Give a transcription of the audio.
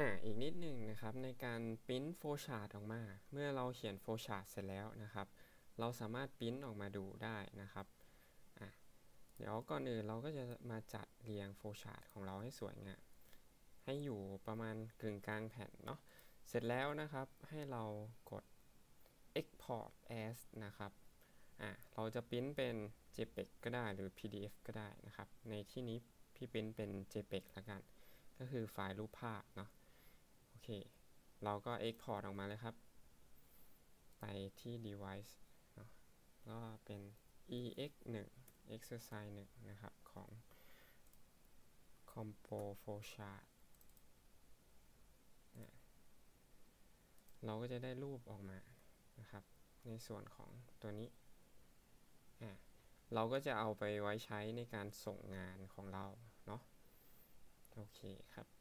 อ่าอีกนิดหนึ่งนะครับในการปริ้นโฟชาร์ตออกมา เมื่อเราเขียนโฟชาร์ตเสร็จแล้วนะครับ เราสามารถปริ้นออกมาดูได้นะครับอะเดี๋ยวก่อนอื่นเราก็จะมาจัดเรียงโฟชาร์ตของเราให้สวยงามให้อยู่ประมาณกึ่งกลางแผ่นเนาะเสร็จแล้วนะครับให้เรากด export as นะครับอะเราจะปริ้นเป็น JPEG ก็ได้หรือ PDF ก็ได้นะครับ ในที่นี้พี่ปริ้นเป็น JPEG ละกัน ก็คือไฟล์รูปภาพเนาะ เคเราก็ export ออกมาเลยครับ ไปที่ device ก็เป็น ex 1 exercise 1นะครับ ของ compo flowchart เราก็จะได้รูปออกมานะครับ ในส่วนของตัวนี้ เราก็จะเอาไปไว้ใช้ในการส่งงานของเรา เนาะ โอเคครับ